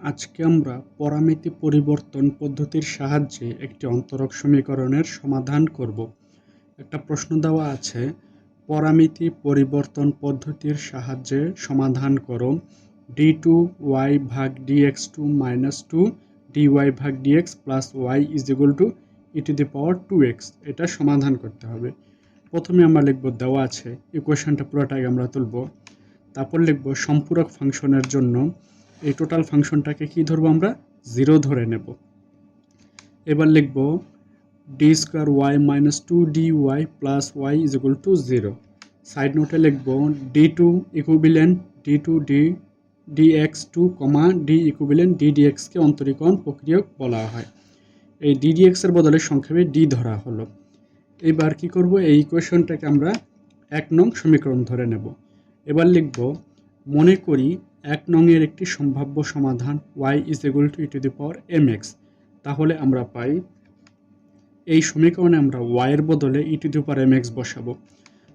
আজকে আমরা পরামিতি পরিবর্তন পদ্ধতির সাহায্যে একটি অন্তরক সমীকরণের সমাধান করব। একটা প্রশ্ন দেওয়া আছে, পরামিতি পরিবর্তন পদ্ধতির সাহায্যে সমাধান করো। ডি টু ওয়াই ভাগ d x two minus two d y ভাগ d x plus y is equal to e to the power two x এটা সমাধান করতে হবে। প্রথমে আমরা লিখব দেওয়া আছে ইকুয়েশনটা পুরোটাই আমরা তুলব। তারপর লিখব সম্পূরক ফাংশনের জন্য এই টোটাল ফাংশনটাকে কি ধরবো আমরা? জিরো ধরে নেব। এবার লিখব d square y minus two d y plus y is equal to zero side নোটে লিখব d two equivalent d two d d x two comma d equivalent d d এক্সকে অন্তরীকরণ প্রক্রিয়ক বলা হয়। এই ডি ডি এক্সের বদলে সংক্ষেপে ডি ধরা হলো। এবার কি করব? এই ইকুয়েশনটাকে আমরা এক নং সমীকরণ ধরে নেব। এবার লিখব, মনে করি এক নংয়ের একটি সম্ভাব্য সমাধান y is equal to e to the power m x তাহলে আমরা পাই, এই সমীকরণে আমরা এর বদলে e to the power m x বসাবো।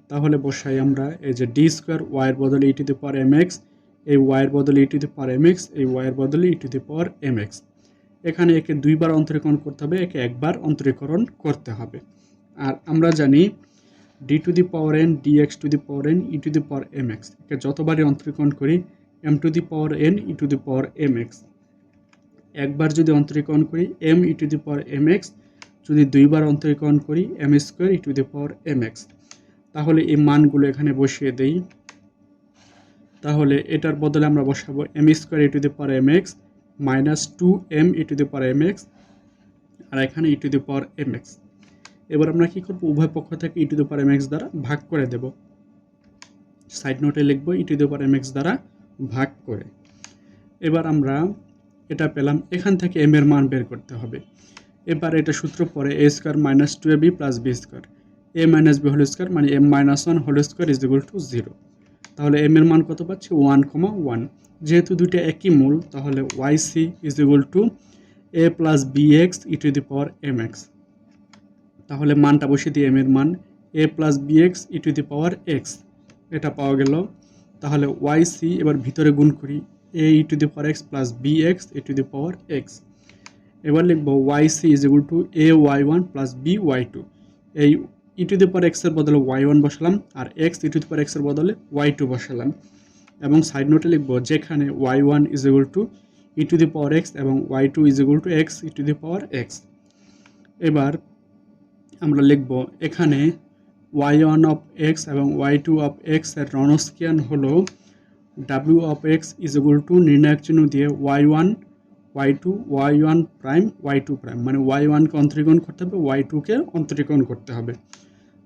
তাহলে বসাই আমরা এই যে ডি স্কোয়ার এর বদলে e to the power m x এই এর বদলে e to the power m x এই এর বদলে e to the power m x এখানে একে দুইবার অন্তরীকরণ করতে হবে, একে একবার অন্তরীকরণ করতে হবে। আর আমরা জানি d to the power n d x to the power n e to the power m x একে যতবারই অন্তরীকরণ করি m to the power n e to the power m x একবার যদি অন্তরীকরণ করি m e to the power m x যদি দুইবার অন্তরীকরণ করি m square e to the power m x তাহলে এই মানগুলো এখানে বসিয়ে দেই। তাহলে এটার বদলে আমরা বসাবো m square e to the power m x minus two m e to the power m x আর এখানে e to the power m x এবার আমরা কী করব? উভয় পক্ষ থেকে e to the power m x দ্বারা ভাগ করে দেব। সাইড নোটে লিখব e to the power m x দ্বারা ভাগ করে। এবার আমরা এটা পেলাম, এখান থেকে এম এর মান বের করতে হবে। এবার এটা সূত্র পরে a square minus two a b plus b square a minus b whole square মানে m minus one whole square is equal to zero তাহলে এম এর মান কত পাচ্ছি? ওয়ান কমা ওয়ান যেহেতু দুইটা একই মূল, তাহলে y c is equal to a plus b x e to the power m x তাহলে মানটা বসিয়ে দিই এম এর মান a plus b x e to the power x এটা পাওয়া গেল তাহলে ওয়াই সি এবার ভিতরে গুণ করি a e to the power x plus b x e to the power x এবার লিখব y c is equal to a y one plus b y two এই ই টু দি পাওয়ার এক্সের বদলে ওয়াই ওয়ান বসালাম, আর এক্স ই টু দি পাওয়ার এক্সের বদলে Y two বসালাম। এবং সাইড নোটে লিখব যেখানে y one is equal to e to the power x এবং y two is equal to x e to the power x এবার আমরা লিখব এখানে ওয়াই ওয়ান অফ এক্স এবং ওয়াই টু অফ এক্সের রনস্কিয়ান হলো W of x is equal to নির্ণায়ক চিহ্ন দিয়ে y one y two y one prime y two prime মানে ওয়াই ওয়ানকে অন্তরীকরণ করতে হবে ওয়াই টুকে অন্তরীকরণ করতে হবে।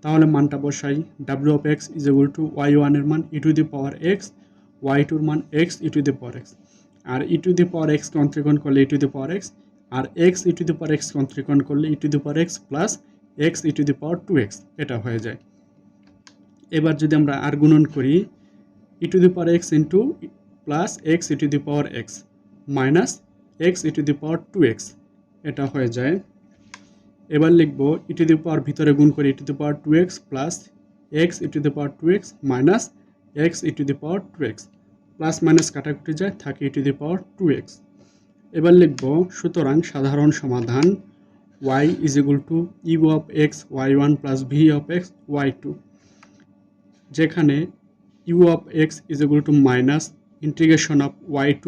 তাহলে মানটা বসাই। W of x is equal to y ওয়ানের মান e to the power x y টুর মান x e to the power x R E to the power এক্সকে অন্তরীকরণ করলে e to the power x R x e to the power এক্সকে অন্তরীকরণ করলে e to the power x plus x e to the power two x এটা হয়ে যায়। এবার যদি আমরা আর গুণন করি e to the power x into plus x e to the power x minus x e to the power two x এটা হয়ে যায়। এবার লিখব ই টু দি পাওয়ার ভিতরে গুণ করি e to the power two x plus x e to the power two x minus x e to the power two x plus minus কাটাকুটি যায়, থাকে e to the power two x এবার লিখব, সুতরাং সাধারণ সমাধান y is equal to u of x y1 plus v of x y2 যেখানে u of x is equal to minus integration of y2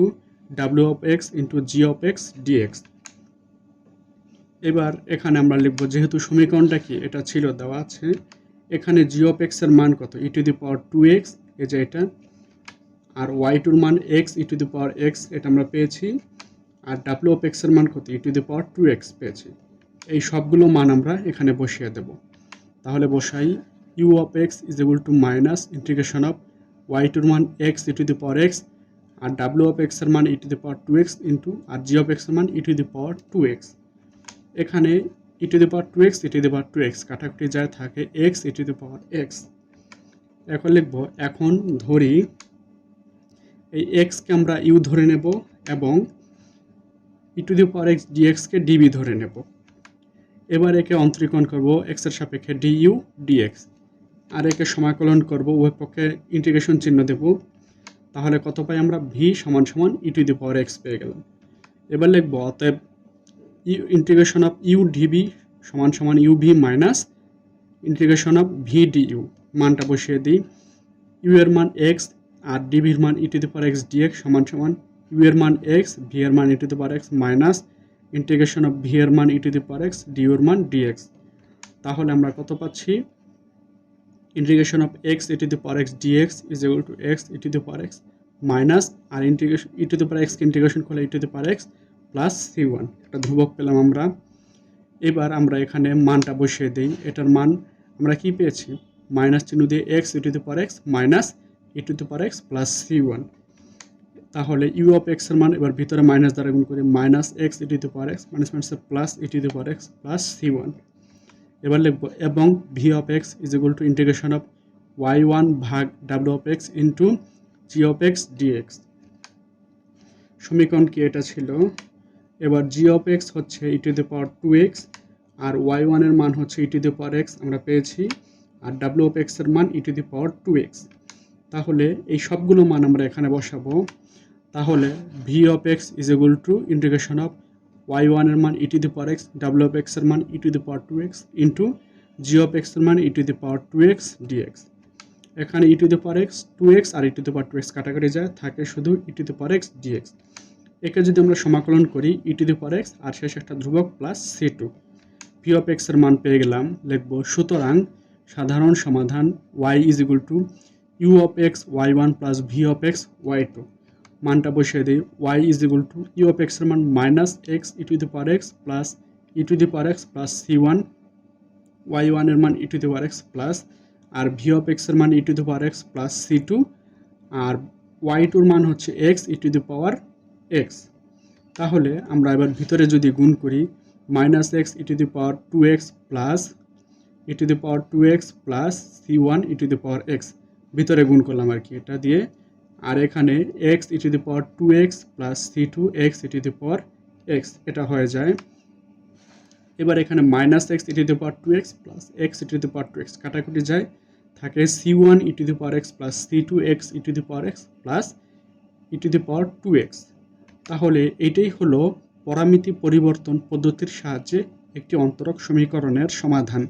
w of x into g of x dx. এবার এখানে আমরা লিখব যেহেতু সমীকরণটা কি, এটা ছিল দেওয়া আছে, এখানে জি অফ এক্সের মান কত? E to the power two x এই যে এটা, আর ওয়াই টুর মান x e to the power x এটা আমরা পেয়েছি, আর ডাব্লিউ অফ এক্সের মান কত? E to the power two x পেয়েছি। এই সবগুলো মান আমরা এখানে বসিয়ে দেব। তাহলে বসাই u of x is equal to minus integration of y টুর মান x e to the power x R W of এক্সের মান e to the power two x into R G of এক্সের মান e to the power two x এখানে e to the power two x e to the power two x কাটাকুটি যায় থাকে x e to the power x এখন লিখব, এখন ধরি এই এক্সকে আমরা ইউ ধরে নেব এবং e to the power x ডিএক্সকে d v ধরে নেব। এবার একে অন্তরীকরণ করব এক্সের সাপেক্ষে ডি ইউ ডিএক্স আর একে সমাকলন করব উভয় পক্ষে ইন্টিগ্রেশন চিহ্ন দেব। তাহলে কত পাই আমরা? ভি সমান সমান ই টু দি পাওয়ার এক্স পেয়ে গেলাম। এবার লিখব, অতএব u integration of u d v সমান সমান u v minus integration of v d u মানটা বসিয়ে দিই। ইউ এর মান এক্স আর ডিভির মান e to the power x d x সমান সমান ইউ এর মান এক্স ভি এর মান e to the power x minus integration of v এর মান e to the power x d ওর মান ডিএক্স তাহলে আমরা কত পাচ্ছি? Integration of x e to the power x d x is equal to x e to the power x minus R integration e to the power এক্সকে integration করলে e to the power x plus c one একটা ধ্রুবক পেলাম আমরা। এবার আমরা এখানে মানটা বসিয়ে দিই। এটার মান আমরা কি পেয়েছি? মাইনাস চিহ্ন দিয়ে X E to the power X minus E to the power X plus C one তাহলে ইউ অফ এক্সের মান এবার ভিতরে মাইনাস দ্বারা গুণ করি minus x e to the power x minus minus plus e to the power x plus c one এবার লিখব, এবং v of x is equal to integration of y one ভাগ W of x into g of x d x সমীকরণ কি এটা ছিল? এবার জি of x হচ্ছে E to the power two X R Y ওয়ানের মান হচ্ছে ইটি দি পাওয়ার এক্স আমরা পেয়েছি, আর ডাব্লিউ অফ এক্সের মান ইটি দি পাওয়ার টু এক্স তাহলে এই সবগুলো মান আমরা এখানে বসাবো। তাহলে v of x is equal to integration of y ওয়ানের মান e to the power x W of এক্সের মান e to the power two x into g of এক্সের মান e to the power two x d x এখানে e to the power x two x R e to the power two x কাটাকাটি যায়, থাকে শুধু e to the power x d x একে যদি আমরা সমাকলন করি ই টু দি পাওয়ার এক্স আর শেষে একটা ধ্রুবক plus c two v of এক্সের মান পেয়ে গেলাম, লিখব, সুতরাং সাধারণ সমাধান y is equal to u of x y one plus v of x y two মানটা বসিয়ে দিই। Y is equal to u of এক্সের মান minus x e to the power x plus e to the power x plus c one y ওয়ানের মান e to the power x plus R V of এক্সের মান e to the power x plus c two R Y টুর মান হচ্ছে x e to the power x তাহলে আমরা এবার ভিতরে যদি গুণ করি minus x e to the power two x plus e to the power two x plus c one e to the power x ভিতরে গুণ করলাম আর কি, এটা দিয়ে আর এখানে x e to the power two x plus c two x e to the power x এটা হয়ে যায়। এবার এখানে minus x e to the power two x plus x e to the power two x কাটাকুটি যায়। থাকে c one e to the power x plus c two x e to the power x plus e to the power two x তাহলে এটাই হলো পরামিতি পরিবর্তন পদ্ধতির সাহায্যে একটি অন্তরক সমীকরণের সমাধান।